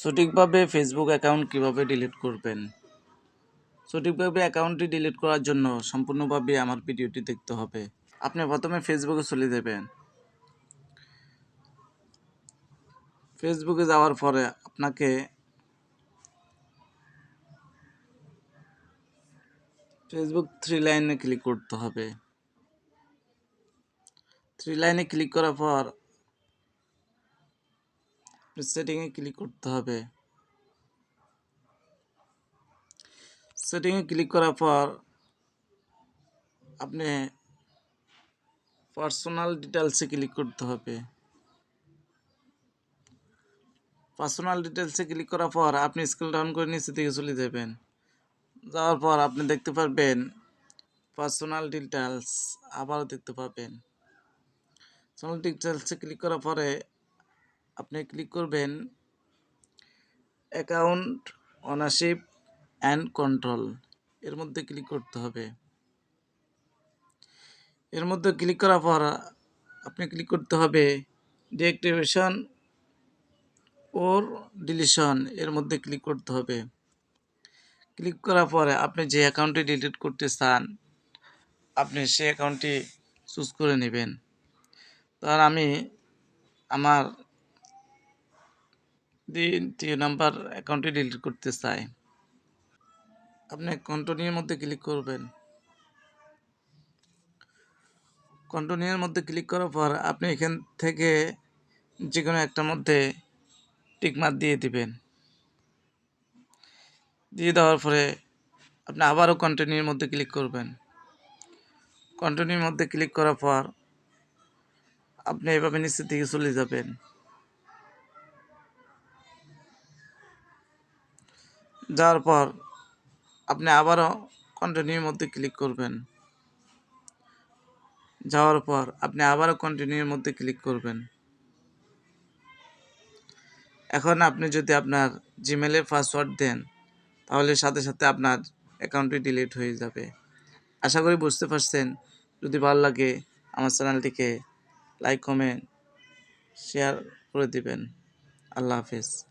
সঠিকভাবে Facebook account কীভাবে delete করবেন? সঠিকভাবে অ্যাকাউন্টটি ডিলিট করার জন্য সম্পূর্ণভাবে আমার ভিডিওটি দেখতে হবে। আপনি প্রথমে ফেসবুকে চলে যাবেন। ফেসবুকে যাওয়ার পরে আপনাকে ফেসবুক থ্রি লাইনে ক্লিক করতে হবে। থ্রি লাইনে ক্লিক করার পর সেটিংয়ে ক্লিক করতে হবে। সেটিংয়ে ক্লিক করার পর আপনি পার্সোনাল ডিটেলসে ক্লিক করতে হবে। পার্সোনাল ডিটেলসে ক্লিক করার পর আপনি স্ক্রল ডাউন করে নিচে দিকে চলে যাবেন। যাওয়ার পর আপনি দেখতে পারবেন পার্সোনাল ডিটেলস আবারও দেখতে পাবেন। পার্সোনাল ডিটেলসে ক্লিক করার পরে আপনি ক্লিক করবেন অ্যাকাউন্ট অনারশিপ অ্যান্ড কন্ট্রোল এর মধ্যে ক্লিক করতে হবে। এর মধ্যে ক্লিক করার পর আপনি ক্লিক করতে হবে ডিঅ্যাক্টিভেশন ওর ডিলিশন এর মধ্যে ক্লিক করতে হবে। ক্লিক করার পরে আপনি যে অ্যাকাউন্টটি ডিলিট করতে চান, আপনি সেই অ্যাকাউন্টটি চুজ করে নেবেন। তার আমি আমার দ্বিতীয় নাম্বার অ্যাকাউন্টটি ডিলিট করতে চাই। আপনি কন্টিনিউর মধ্যে ক্লিক করবেন। কন্টিনিউর মধ্যে ক্লিক করার পর আপনি এখান থেকে যে কোনো একটার মধ্যে টিকমার দিয়ে দিবেন। দিয়ে দেওয়ার পরে আপনি আবারও কন্টিনিউর মধ্যে ক্লিক করবেন। কন্টিনিউর মধ্যে ক্লিক করার পর আপনি এভাবে নিচের দিকে চলে যাবেন। যাওয়ার পর আপনি আবারও কন্টিনিউর মধ্যে ক্লিক করবেন। যাওয়ার পর আপনি আবারও কন্টিনিউর মধ্যে ক্লিক করবেন। এখন আপনি যদি আপনার জিমেলের পাসওয়ার্ড দেন, তাহলে সাথে সাথে আপনার অ্যাকাউন্টটি ডিলিট হয়ে যাবে। আশা করি বুঝতে পারছেন। যদি ভালো লাগে, আমার চ্যানেলটিকে লাইক কমেন্ট শেয়ার করে দিবেন। আল্লাহ হাফেজ।